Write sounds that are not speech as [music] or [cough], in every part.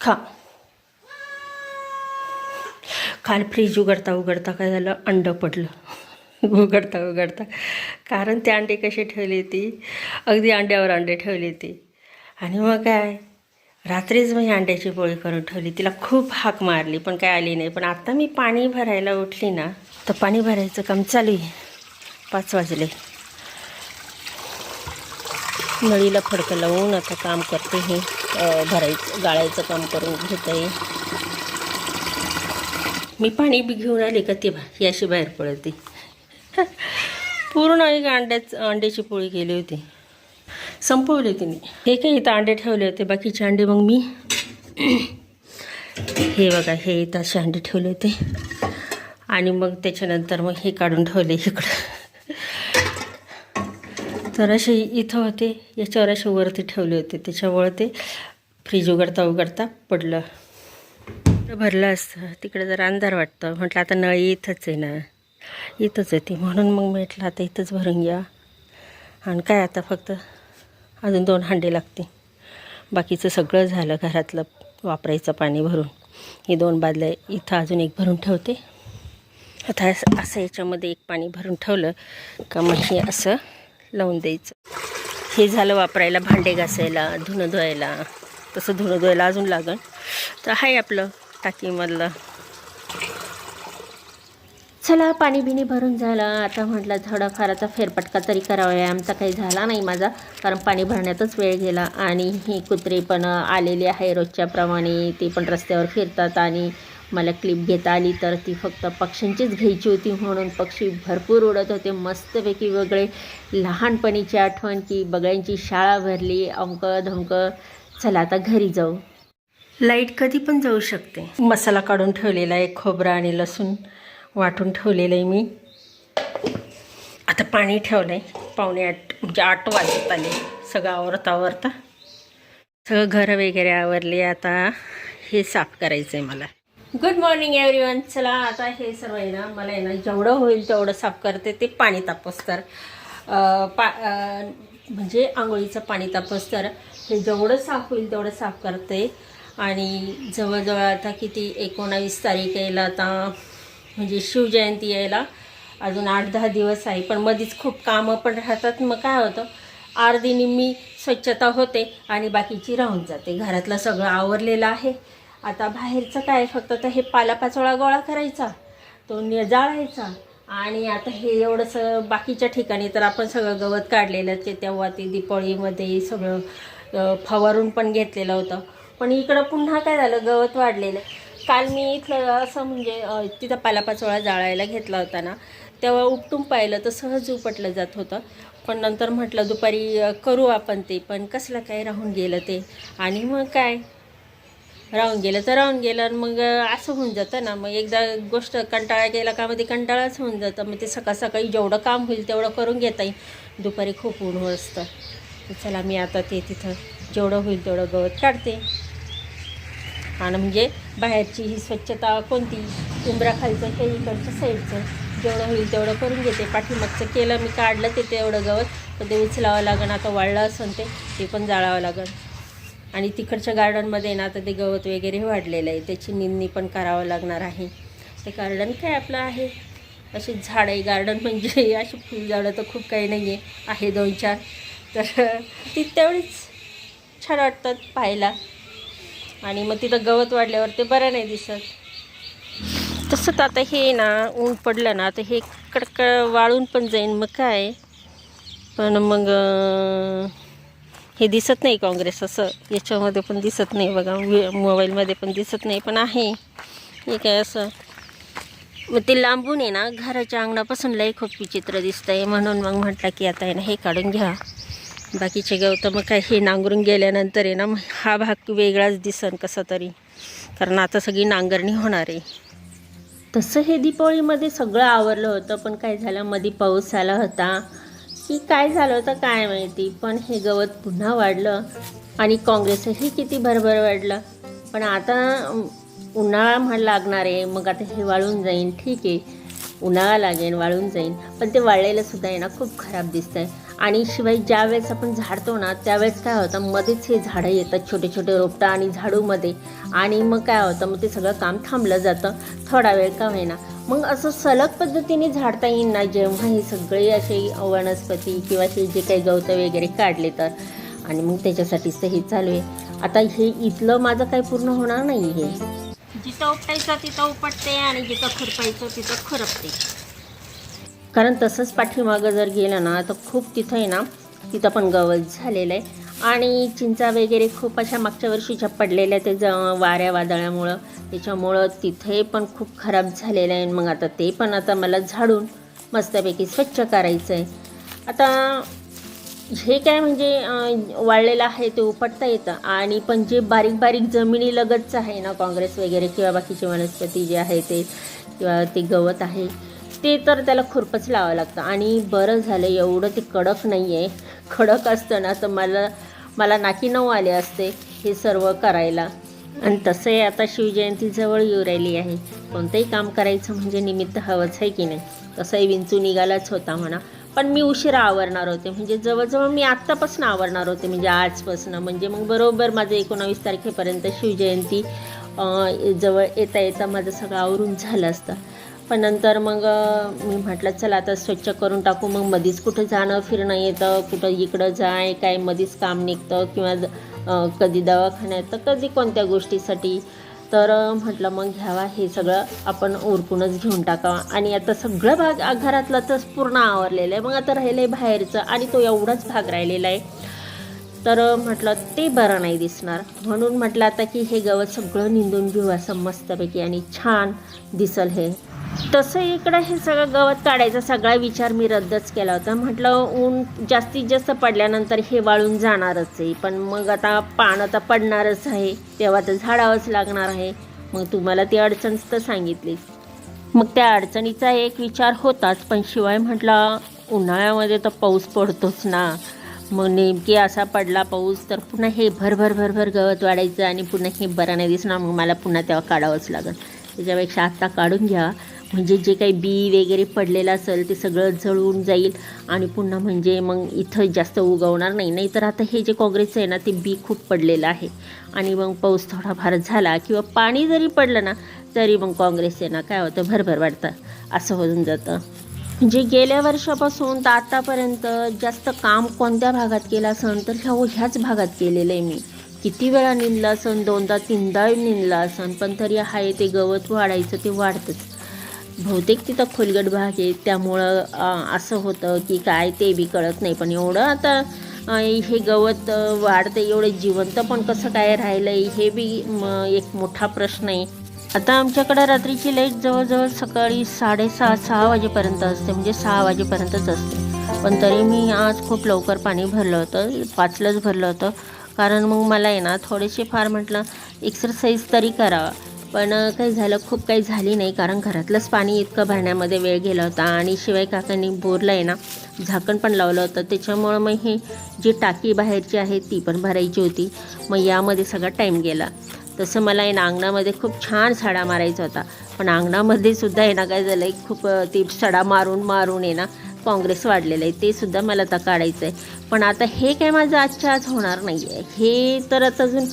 खा काल फ्रीज उघडता उघडता काय झालं? अंडं पडलं. उघडता उघडता. कारण ते अंडे कसे ठेवले ती? अगदी अंड्यावर अंडे ठेवले ती. आणि मग काय? रात्रीच मी अंड्याची पोळी करून ठेवली. तिला खूप हाक मारली पण काय आली नाही. पण आता मी पाणी भरायला उठली ना तर पाणी भरायचं काम चालू आहे. पाच वाजले. नळीला फडकं लावून आता काम करते हे. भरायचं गाळायचं काम करून घेत. आहे मी पाणी बी घेऊन आले का ते बा याशी बाहेर पडते. पूर्ण एक अंड्याच अंड्याची पोळी केली होती. संपवली होती मी. हे काही इथं अंडे ठेवले होते बाकीचे अंडे मग मी हे बघा हे इथं असे अंडे ठेवले होते. आणि मग त्याच्यानंतर मग हे काढून ठेवले इकडं. तर असे इथं होते. याच्यावर असे वरती ठेवले होते. त्याच्यामुळे ते फ्रीज उघडता उघडता पडलं. भरलं असतं. तिकडे जर अंधार वाटतं. म्हटलं आता नळी इथंच आहे ना. इथंच आहे ती. म्हणून मग म्हटलं आता इथंच भरून घ्या. आणि काय आता फक्त अजून दोन हांडे लागते बाकीचं सगळं झालं घरातलं वापरायचं पाणी भरून. हे दोन बादल्या इथं अजून एक भरून ठेवते. आता असं असं याच्यामध्ये एक पाणी भरून ठेवलं का मग हे असं लावून द्यायचं. हे झालं वापरायला भांडे घासायला धुणं धुवायला. तसं धुणं धुवायला अजून लागन तर आहे आपलं टाकीमधलं. चला पाणी बिणी भरून झालं. आता म्हटलं थोडाफाराचा फेरपटका तरी करावा. आहे आमचा काही झाला नाही माझा कारण पाणी भरण्यातच वेळ गेला. आणि ही कुत्रे पण आलेली आहे रोजच्याप्रमाणे. ती ते पण रस्त्यावर फिरतात आणि मला क्लिप घेता आली तर ती फक्त पक्ष्यांचीच घ्यायची होती म्हणून पक्षी भरपूर उडत होते. मस्तपैकी वेगळे लहानपणीची आठवण की बगळ्यांची शाळा भरली अमक धमक चला आता घरी जाऊ. लाइट कधी पण जाऊ शकते. मसाला काढून ठेवलेला आहे खोबरं आणि लसूण वाटून ठेवलेलं आहे मी. आता पाणी ठेवलं आहे पावणे आठ म्हणजे आठ वाजत आले. सगळं आवरता आवरता. सगळं घरं वगैरे आवरले. आता हे साफ करायचं आहे मला. गुड मॉर्निंग एव्हरीवन चला आता हे सर्व आहे ना मला आहे ना जेवढं होईल तेवढं साफ करते ते पाणी तापस तर. पा म्हणजे आंघोळीचं पाणी तापस तर. हे जेवढं साफ होईल तेवढं साफ करते. आणि जवळजवळ आता किती एकोणावीस तारीख यायला आता म्हणजे शिवजयंती यायला. अजून आठ दहा दिवस आहे पण मधीच खूप कामं पण राहतात. मग काय होतं अर्धी निम्मी स्वच्छता होते आणि बाकीची राहून जाते. घरातलं सगळं आवरलेलं आहे. आता बाहेरचं काय फक्त तर हे पालापाचोळा गोळा करायचा तो नि जाळायचा आणि आता हे एवढंसं बाकीच्या ठिकाणी तर आपण सगळं गवत काढलेलंच आहे. तेव्हा ते दीपावळीमध्ये सगळं फवारून पण घेतलेलं होतं. पण इकडं पुन्हा काय झालं गवत वाढलेलं. काल मी इथलं असं म्हणजे तिथं पालापाचोळा जाळायला घेतला होता ना तेव्हा उपटून पाहिलं तर सहज उपटलं जात होतं. पण नंतर म्हटलं दुपारी करू आपण ते पण कसलं काय राहून गेलं ते? आणि मग काय? राहून गेलं तर राहून गेलं आणि मग असं होऊन जातं ना. मग एकदा गोष्ट कंटाळा केला का मग ते कंटाळाच होऊन जातं. मग ते सकाळ सकाळी जेवढं काम होईल तेवढं करून घेता येईल. दुपारी खूप ऊन असतं चला मी आता ते तिथं जेवढं होईल तेवढं गवत काढते. आणि म्हणजे बाहेरची ही स्वच्छता कोणती? उंबराखालचं हे इकडचं साईडचं. जेवढं होईल तेवढं करून घेते. पाठीमागचं केलं मी काढलं ते तेवढं गवत. पण ते उचलावं लागन आता वाळलं असेल ते ते पण जाळावं लागन. आणि तिकडच्या गार्डनमध्ये ना आता ते गवत वगैरे वाढलेलं आहे. त्याची निंदणी पण करावं लागणार आहे. ते गार्डन काय आपलं आहे? अशी झाडं आहे. गार्डन म्हणजे [laughs] अशी फुलझाडं तर खूप काही नाही आहे आहे दोन चार. तर [laughs] ती तेवढीच छान वाटतात पाहायला. आणि मग तिथं गवत वाढल्यावर ते बरं नाही दिसत. तसं तर आता हे ना ऊन पडलं ना तर हे कडकड वाळून पण जाईन. मग काय? पण मग हे दिसत नाही काँग्रेस असं. याच्यामध्ये पण दिसत नाही बघा. मोबाईलमध्ये पण दिसत नाही पण आहे. हे काय असं? मग ते लांबून आहे ना घराच्या अंगणापासून लई खूप विचित्र दिसतं आहे म्हणून मग म्हटलं की आता आहे ना हे काढून घ्या. बाकीचे गवतं मग काय हे नांगरून गेल्यानंतर आहे ना मग हा भाग वेगळाच दिसन कसा तरी. कारण आता सगळी नांगरणी होणार आहे. तसं हे दीपावळीमध्ये सगळं आवरलं होतं पण काय झालं? मध्ये पाऊस आला होता. की काय झालं होतं काय माहिती पण हे गवत पुन्हा वाढलं आणि काँग्रेसही किती भरभर वाढलं. पण आता उन्हाळा म्हण लागणार आहे मग आता हे वाळून जाईन ठीक आहे. उन्हाळा लागेल वाळून जाईन. पण ते वाळलेलं सुद्धा आहे ना खूप खराब दिसतं आहे आणि शिवाय ज्यावेळेस आपण झाडतो ना त्यावेळेस काय होतं मध्येच हे झाडं येतात छोटे छोटे रोपटं आणि झाडूमध्ये. आणि मग काय होतं मग ते सगळं काम थांबलं जातं. थोडा वेळ का होईना. मग असं सलग पद्धतीने झाडता येईल ना जेव्हा हे सगळे असे वनस्पती किंवा हे जे काही गवतं वगैरे काढले तर? आणि मग त्याच्यासाठीच तर हे चालू आहे. आता हे इथलं माझं काही पूर्ण होणार नाही हे. जिथं उपटायचं तिथं उपटते आणि जिथं खुरपायचं तिथं खुरपते. कारण तसंच पाठीमागं जर गेलं ना तर खूप तिथं आहे ना तिथं पण गवत झालेलं आहे. आणि चिंचा वगैरे खूप अशा मागच्या वर्षीच्या पडलेल्या ते ज वाऱ्या वादळामुळं. त्याच्यामुळं तिथे पण खूप खराब झालेलं आहे. मग आता ते पण आता मला झाडून मस्तपैकी स्वच्छ करायचं आहे आता हे काय म्हणजे वाळलेलं आहे ते उपटता येतं. आणि पण जे बारीक बारीक जमिनीलगतचं आहे ना काँग्रेस वगैरे किंवा बाकीचे वनस्पती जे आहे ते किंवा ते गवत आहे ते तर त्याला खुरपच लावावं लागतं. आणि बरं झालं एवढं ते कडक नाही आहे कडक असतं ना तर मला मला नाकी नऊ आले असते हे सर्व करायला. आणि तसंही आता शिवजयंती जवळ येऊ राहिली आहे. कोणतंही काम करायचं म्हणजे निमित्त हवंच आहे की नाही? तसंही विंचू निघालाच होता म्हणा. पण मी उशिरा आवरणार होते. म्हणजे जवळजवळ मी आत्तापासून आवरणार होते. म्हणजे आजपासून. म्हणजे मग बरोबर माझं एकोणावीस तारखेपर्यंत शिवजयंती जवळ येता येता माझं सगळं आवरून झालं असतं. पण नंतर मग मी म्हटलं चला आता स्वच्छ करून टाकू. मग मधीच कुठं जाणं फिरणं येतं कुठं इकडं जाय काय मधीच काम निघतं किंवा कधी दवाखान्यात तर कधी कोणत्या गोष्टीसाठी. तर म्हटलं मग घ्यावा हे सगळं आपण उरकूनच घेऊन टाकावा. आणि आता सगळं भाग घरातलं तर पूर्ण आवरलेलं आहे. मग आता राहिलं आहे बाहेरचं आणि तो एवढाच भाग राहिलेला आहे. तर म्हटलं ते बरं नाही दिसणार. म्हणून म्हटलं आता की हे गवत सगळं निंदून घेऊ असं मस्तपैकी आणि छान दिसल हे. तसं इकडं हे सगळं गवत काढायचा सगळा विचार मी रद्दच केला होता. म्हटलं ऊन जास्तीत जास्त पडल्यानंतर हे वाळून जाणारच आहे पण मग आता पान तर पडणारच आहे तेव्हा तर झाडावंच लागणार आहे. मग तुम्हाला ती अडचणच तर सांगितलीच मग त्या अडचणीचा एक विचार होताच पण शिवाय म्हटलं उन्हाळ्यामध्ये तर पाऊस पडतोच ना. मग नेमकी असा पडला पाऊस तर पुन्हा हे भरभर भरभर गवत वाढायचं आणि पुन्हा हे बरं नाही दिसणार मग मला पुन्हा तेव्हा काढावंच लागेल. त्याच्यापेक्षा आत्ता काढून घ्या. म्हणजे जे काही बी वगैरे पडलेलं असेल ते सगळं जळून जाईल आणि पुन्हा म्हणजे मग इथं जास्त उगवणार नाही. नाहीतर आता हे जे काँग्रेसचं आहे ना ते बी खूप पडलेलं आहे. आणि मग पाऊस थोडाफार झाला किंवा पाणी जरी पडलं ना तरी मग काँग्रेस आहे ना काय होतं? भरभर वाढतं. असं होऊन जातं. जे गेल्या वर्षापासून तर आतापर्यंत जास्त काम कोणत्या भागात केलं असन तर ह्या ह्याच भागात केलेलं आहे मी. किती वेळा निंदलं असन दोनदा तीनदा निंदलं असन पण तरी आहे ते गवत वाढायचं ते वाढतंच. बहुतेक तिथं खोलगट भाग आहे त्यामुळं असं होतं की काय ते बी कळत नाही. पण एवढं आता हे गवत वाढतं एवढं जिवंत पण कसं काय राहिलं आहे हे बी एक मोठा प्रश्न आहे. आता आमच्याकडं रात्रीची लाइट जवळजवळ सकाळी साडेसहा सहा वाजेपर्यंत असते म्हणजे सहा वाजेपर्यंतच असते. पण तरी मी आज खूप लवकर पाणी भरलं होतं पाचलंच भरलं होतं. कारण मग मला आहे ना थोडेसे फार म्हटलं एक्सरसाइज तरी करावा पण काही झालं खूप काही झाली नाही कारण घरातलंच पाणी इतकं भरण्यामध्ये वेळ गेला होता. आणि शिवाय काकांनी बोरला आहे ना झाकण पण लावलं होतं. त्याच्यामुळं मग हे जी टाकी बाहेरची आहे ती पण भरायची होती. मग यामध्ये सगळा टाईम गेला. तसं मला आहे ना अंगणामध्ये खूप छान सडा मारायचा होता. पण अंगणामध्ये सुद्धा आहे ना काय झालं आहे खूप ती सडा मारून मारून आहे ना काँग्रेस वाढलेलं आहे. ते सुद्धा मला आता काढायचं आहे. पण आता हे काय माझं आजच्या आज होणार नाही आहे हे तर आता अजून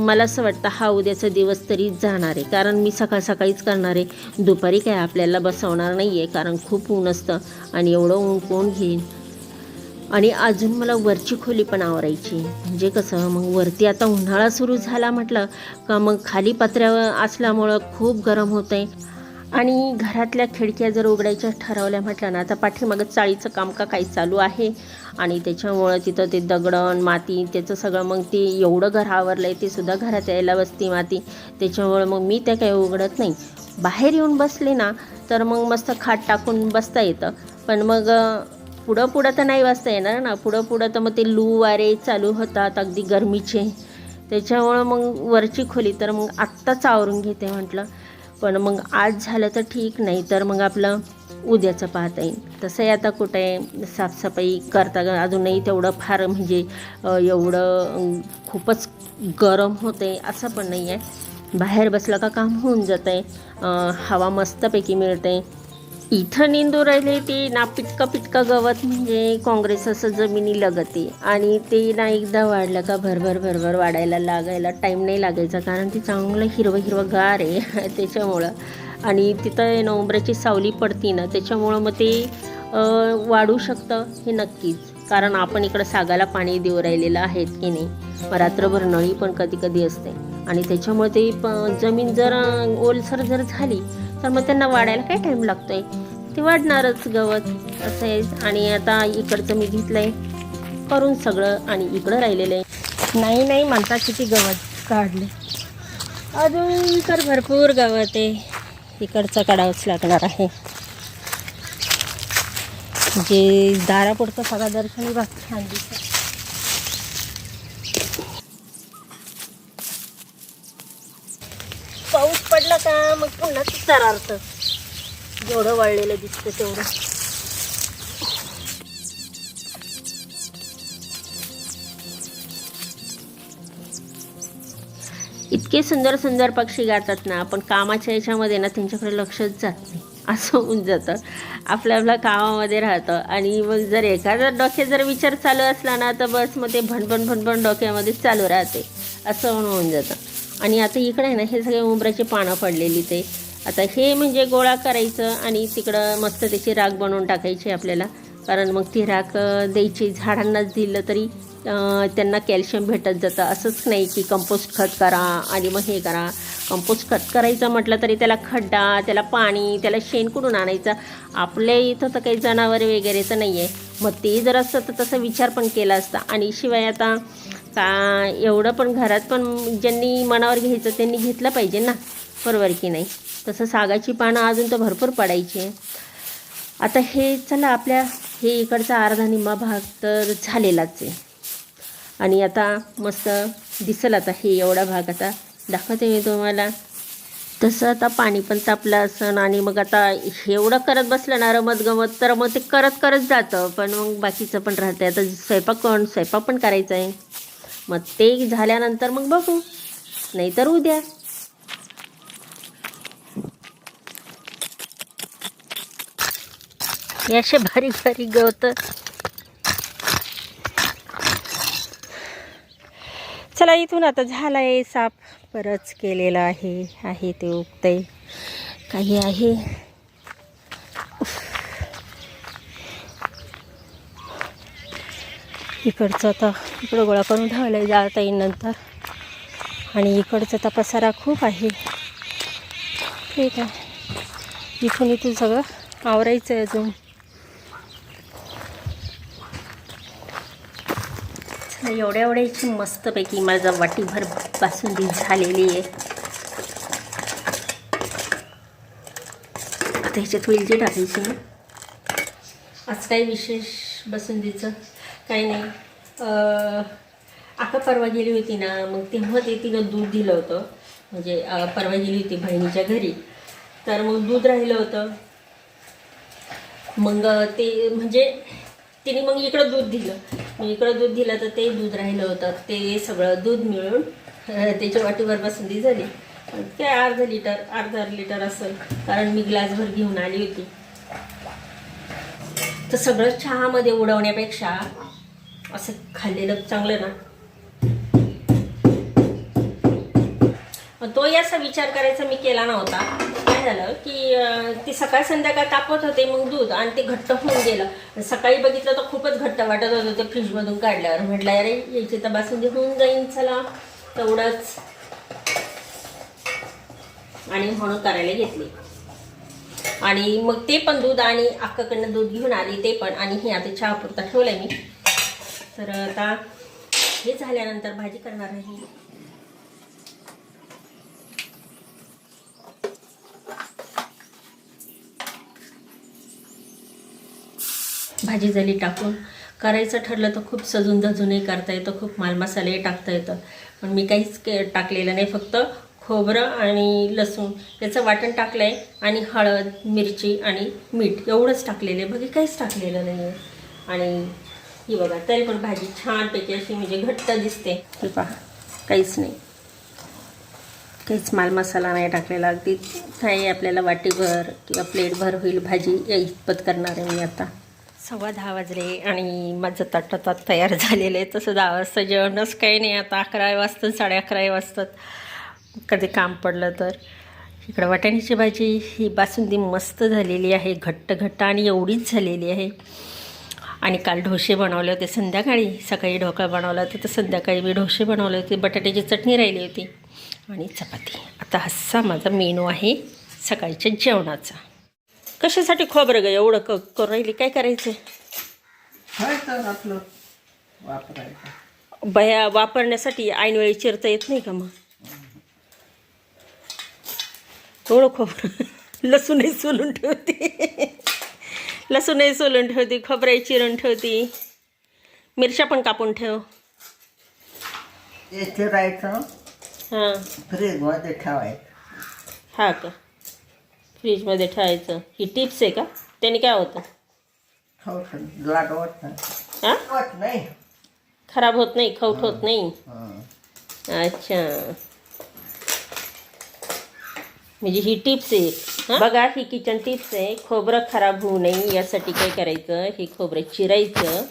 मला असं वाटतं हा उद्याचा दिवस तरी जाणार आहे. कारण मी सकाळ सकाळीच करणार आहे. दुपारी काय आपल्याला बसवणार नाही आहे कारण खूप ऊन असतं. आणि एवढं ऊन कोण घेईन? आणि अजून मला वरची खोली पण आवरायची. म्हणजे कसं मग वरती आता उन्हाळा सुरू झाला म्हटलं का मग खाली पत्र्यावर असल्यामुळं खूप गरम होतं आहे आणि घरातल्या खिडक्या जर उघडायच्या ठरवल्या म्हटलं ना आता पाठीमागं चाळीचं काम का काही चालू आहे? आणि त्याच्यामुळं तिथं ते दगडण माती त्याचं सगळं मग ते एवढं घर आवरलं आहे ते सुद्धा घरात यायला बसती माती. त्याच्यामुळं मग मी त्या काही उघडत नाही. बाहेर येऊन बसले ना तर मग मस्त खाट टाकून बसता येतं. पण मग पुढं पुढं तर नाही वाजता येणार ना. पुढं पुढं तर मग ते लू वारे चालू होतात अगदी गरमीचे. त्याच्यामुळं मग वरची खोली तर मग आत्ताच आवरून घेते म्हटलं. पण मग आज झालं तर ठीक नाही तर मग आपलं उद्याचं पाहता येईल. तसंही आता कुठे साफसफाई करता अजूनही तेवढं फार म्हणजे एवढं खूपच गरम होते असं पण नाही आहे बाहेर बसलं का काम होऊन जातं आहे हवा मस्तपैकी मिळते इथं निंदू राहिले ते ना पिटका पिटका गवत म्हणजे काँग्रेस असं जमिनी लगते. आणि ते ना एकदा वाढलं का भरभर भरभर वाढायला लागायला टाईम नाही लागायचा कारण ते चांगलं हिरवं हिरवं गार आहे. [laughs] त्याच्यामुळं. आणि तिथं नोंबऱ्याची सावली पडती ना त्याच्यामुळं मग ते वाढू शकतं हे नक्कीच. कारण आपण इकडं सागाला पाणी देऊ राहिलेलं आहेत की नाही मग रात्रभर नळी पण कधी कधी असते. आणि त्याच्यामुळे ते प- जमीन जर ओलसर जर झाली तर मग त्यांना वाढायला काय टाईम लागतोय? ते वाढणारच गवत असं आहे आणि आता इकडचं मी घेतलंय करून सगळं आणि इकडं राहिलेलं आहे. नाही नाही म्हणतात किती गवत काढले. अजून तर भरपूर गवत आहे. इकडचं काढावंच लागणार आहे. जे दारापुढचं सगळा दर्शनी भाग छान दिसत पाऊस पडला का मग पुन्हा जेवढं वळलेलं दिसतं तेवढं. इतके सुंदर सुंदर पक्षी गातात ना पण कामाच्या याच्यामध्ये ना त्यांच्याकडे लक्षच जात नाही. असं होऊन जातं. आपल्या आपल्या कामामध्ये राहतं. आणि मग जर एखादा डोक्यात जर विचार चालू असला ना तर बस मग ते भणभण भणभण डोक्यामध्ये चालू राहते. असं म्हणून होऊन जातं. आणि आता इकडे आहे ना हे सगळे उंबराचे पानं पडलेली ते. आता हे म्हणजे गोळा करायचं आणि तिकडं मस्त त्याची राख बनवून टाकायची आपल्याला. कारण मग ती राख द्यायची झाडांनाच दिलं तरी त्यांना कॅल्शियम भेटत जातं. असंच नाही की कंपोस्ट खत करा आणि मग हे करा. कंपोस्ट खत करायचं म्हटलं तरी त्याला खड्डा त्याला पाणी त्याला शेण कुठून आणायचं? आपल्या इथं तर काही जनावर वगैरे तर नाही आहे मग ते जर असतं तर तसा विचार पण केला असता. आणि शिवाय आता का? एवढं पण घरात पण ज्यांनी मनावर घ्यायचं त्यांनी घेतलं पाहिजे ना बरोबर की नाही? तसं सागाची पानं अजून तर भरपूर पडायची. आहे आता हे चला आपल्या हे इकडचा अर्धा निम्मा भाग तर झालेलाच आहे. आणि आता मस्त दिसेल आता हे एवढा भाग आता. दाखवते मी तुम्हाला. तसं आता पाणी पण तापलं असन आणि मग आता एवढं करत बसलं ना रमत गमत तर मग ते करत करत जातं. पण मग बाकीचं पण राहतं आता स्वयंपाक कोण स्वयंपाक पण करायचा आहे मग ते झाल्यानंतर मग बघू. नाहीतर उद्या. हे असे बारीक बारीक गवत. चला इथून आता झाला आहे साफ परच केलेला आहे. आहे ते उगतंय. काही आहे? इकडचं आता इकडं गोळा करून ठेवायला जाता येईल नंतर आणि इकडचा तर पसारा खूप आहे. ठीक आहे. इथून इथून सगळं आवरायचं आहे अजून एवढ्या एवढ्याची मस्तपैकी माझा वाटीभर बासुंदी झालेली आहे. आता ह्याच्यात वेलची टाकायची आज काही विशेष बसुंदीचं? काही नाही. अं, आका परवा गेली होती ना मग तेव्हा ते तिनं दूध दिलं होतं. म्हणजे परवा गेली होती बहिणीच्या घरी. तर मग दूध राहिलं होतं. मग ते म्हणजे तिने मग इकडं दूध दिलं. मग इकडं दूध दिलं तर ते दूध राहिलं होतं. ते सगळं दूध मिळून त्याच्या वाटीवर बसुंदी झाली. ते अर्धा लिटर अर्धा लिटर असेल कारण मी ग्लासभर घेऊन आली होती. तर सगळं चहामध्ये उडवण्यापेक्षा असं खाल्लेलं चांगलं ना. तो याचा विचार करायचा मी केला नव्हता. काय झालं की ती सकाळ संध्याकाळ तापत होते मग दूध आणि ते घट्ट होऊन गेलं. सकाळी बघितलं तर खूपच घट्ट वाटत होतं ते फ्रीजमधून काढल्यावर. म्हटलं अरे याची तर बासुंदी होऊन जाईन चला. तेवढंच. आणि म्हणून करायला घेतली. आणि मग ते पण दूध आणि अक्काकडनं दूध घेऊन आली ते पण. आणि हे आता चहा पुरता ठेवलंय मी. तर आता हे झाल्यानंतर भाजी करणार आहे. भाजी झाली टाकून. करायचं ठरलं तर खूप सजून धजूनही करता येतं खूप माल मसालेही टाकता येतं. पण मी काहीच के टाकलेलं नाही फक्त खोबरं आणि लसूण त्याचं वाटण टाकलं आहे आणि हळद मिरची आणि मीठ एवढंच टाकलेलं आहे. बाकी काहीच टाकलेलं नाही आहे आणि ही बघा तरी पण भाजी छानपैकी अशी म्हणजे घट्ट दिसते. हे पहा काहीच नाही. काहीच माल मसाला नाही टाकलेला. अगदी काही आपल्याला वाटीभर किंवा प्लेटभर होईल भाजी इतपत करणार आहे मी आता. सव्वा दहा वाजले आणि माझं ताट तयार झालेलं आहे. तसं दहा वाजता जेवणच काही नाही. आता अकरा वाजतात साडे अकरा वाजतात कधी काम पडलं तर. इकडं वाटाण्याची भाजी ही बासुंदी मस्त झालेली आहे. घट्ट घट्ट आणि एवढीच झालेली आहे. आणि काल ढोसे बनवले होते संध्याकाळी. सकाळी ढोकळा बनवला होता तर संध्याकाळी मी ढोसे बनवले होते. बटाट्याची चटणी राहिली होती. आणि चपाती. आता असा माझा मेनू आहे सकाळच्या जेवणाचा. कशासाठी खोबरं ग? एवढं क करून राहिली? काय करायचं? आपलं वापरायचं. बया वापरण्यासाठी ऐनवेळी चिरता येत नाही का मग? एवढं खोबरं. लसूणही सोलून ठेवते. लसूणही सोलून ठेवते खोबराही चिरून ठेवते. मिरच्या पण कापून ठेव. ते चिरायचं हां. फ्रीजमध्ये ठेवायचं. हा का? फ्रीजमध्ये ठेवायचं. ही टिप्स आहे का? त्याने काय होतं? नाही. हां? होत नाही. खराब होत नाही खवट होत नाही. हं. अच्छा. म्हणजे ही टिप्स आहे? बघा ही किचन टिप्स आहे. खोबरं खराब होऊ नये यासाठी काय करायचं? हे खोबरं चिरायचं.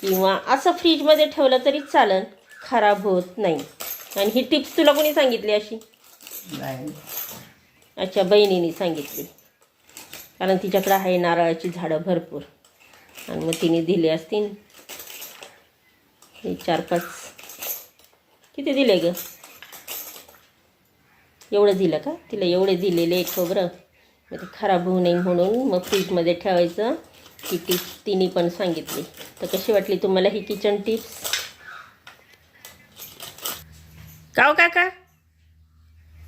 किंवा असं फ्रीजमध्ये ठेवलं तरी चालेल. खराब होत नाही. आणि ही टिप्स तुला कोणी सांगितली अशी? नाही. अच्छा बहिणीने सांगितली. कारण तिच्याकडं आहे नारळाची झाडं भरपूर. आणि मग तिने दिले असतील. हे चार पाच किती दिले ग? एवढं दिलं का? तिला एवढे दिलेले आहे खोबरं मग ते खराब होऊ नये म्हणून मग फ्रीजमध्ये ठेवायचं. ही टिप्स तिने पण सांगितली. तर कशी वाटली तुम्हाला ही किचन टिप्स का हो काका?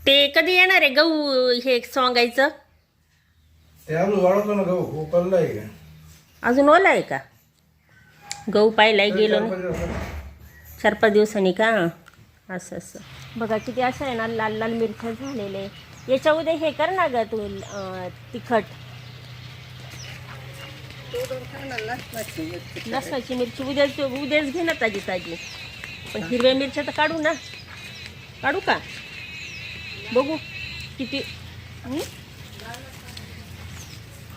ते कधी येणार आहे गहू हे सांगायचं? ते वाढवतो ना गहू. उकलला आहे का? अजून ओला आहे का? गहू पाहिलाय गेलो ना. चार पाच दिवसांनी का? असं असं. बघा किती असं आहे ना लाल लाल मिरच्या झालेले. याच्या उद्या हे कर ना ग तू तिखट. लसणाची मिरची उद्याच उद्याच घे ना ताजी ताजी. पण हिरव्या मिरच्या तर काढू ना. काढू का? बघू किती.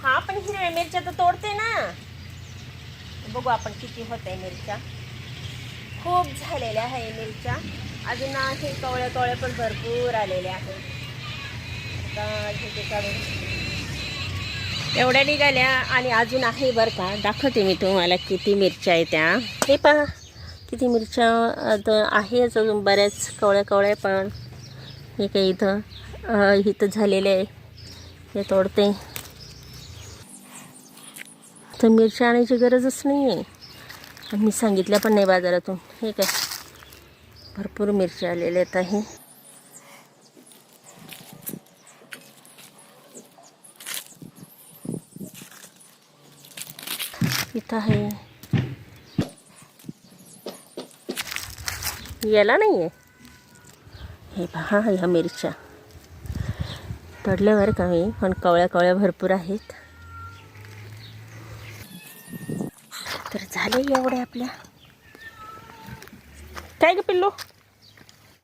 हा पण हिरव्या मिरच्या तर तोडते ना. बघू आपण किती होत आहे मिरच्या. खूप झालेल्या आहे मिरच्या. अजून असे कवळ्या कवळ्या पण भरपूर आलेले आहेत. आता ते काढून. एवढ्या निघाल्या आणि अजून आहे बरं का. दाखवते मी तुम्हाला किती मिरच्या आहे त्या. हे पहा किती मिरच्या आहेच अजून बऱ्याच कवळ्या कवळ्या पण. हे काही इथं इथं झालेले आहे. हे तोडते. तर मिरच्या आणायची गरजच नाही आहे मी सांगितल्या पण नाही बाजारातून. हे काय? भरपूर मिरच्या आलेल्या आहेत आहे इथं आहे. याला नाही आहे हे पहा ह्या मिरच्या. तडल्यावर का मी पण कवळ्या कवळ्या भरपूर आहेत. तर झाले एवढे आपल्या. काय ग पिल्लू